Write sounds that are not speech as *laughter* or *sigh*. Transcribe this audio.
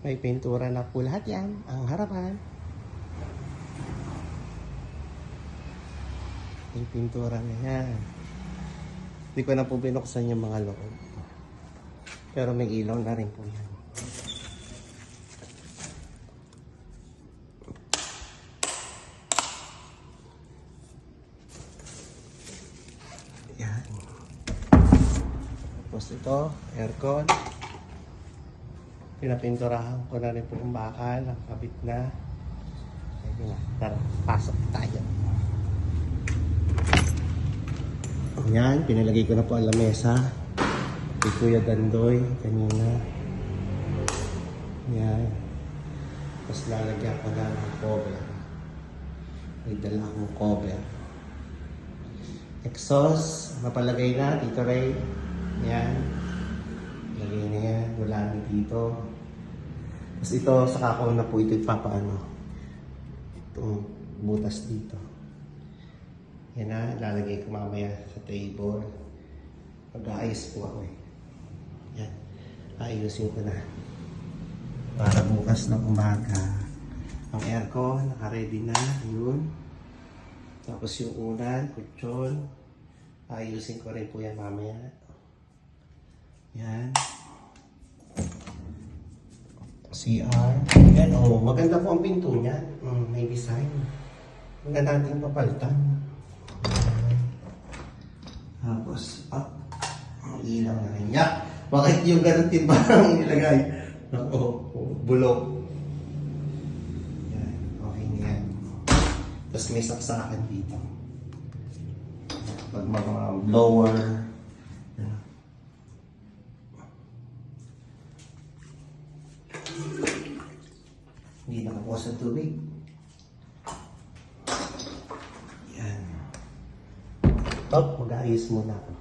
May pintura na po lahat yan. Ang harapan. May pintura na yan. Hindi ko na po binuksan yung mga loob. Pero may ilaw na rin po yan. Yan. Tapos ito, aircon. Pinapinturahan ko na rin po yung bakal. Nakabit na. Ayun na. Tara, pasok tayo. Yan, pinalagay ko na po ang lamesa. Kay Kuya Dandoy, kanina. Yan. Tapos lalagyan ko na ng cover. May dala akong cover. Exhaust, mapalagay na, Tito Ray. Yan. Lagay na yan, wala na dito. Tapos ito, saka ko na po ito ipapaano. Itong butas dito. Yan na, lalagay ko mamaya sa table. Mag-aayos po ako eh. Yan. Ayusin ko na. Para bukas ng umaga. Ang aircon, naka-ready na. Yun. Tapos yung unan, kutsyon. Ayusin ko rin po yan mamaya. Yan. CR. Yan, oh. Maganda po ang pinto niya. Mm, may design. Maganda natin papalitan. Tapos, ah, ang ilaw na rin niya. Bakit yung ganun timba *laughs* ang nilagay? Ako, bulok. Yan, okay na yan. Tapos may saksakan dito. Pag mga blower. Yan. Hindi nakabukas ang tubig. Yan. Top, mag-aayos muna ako.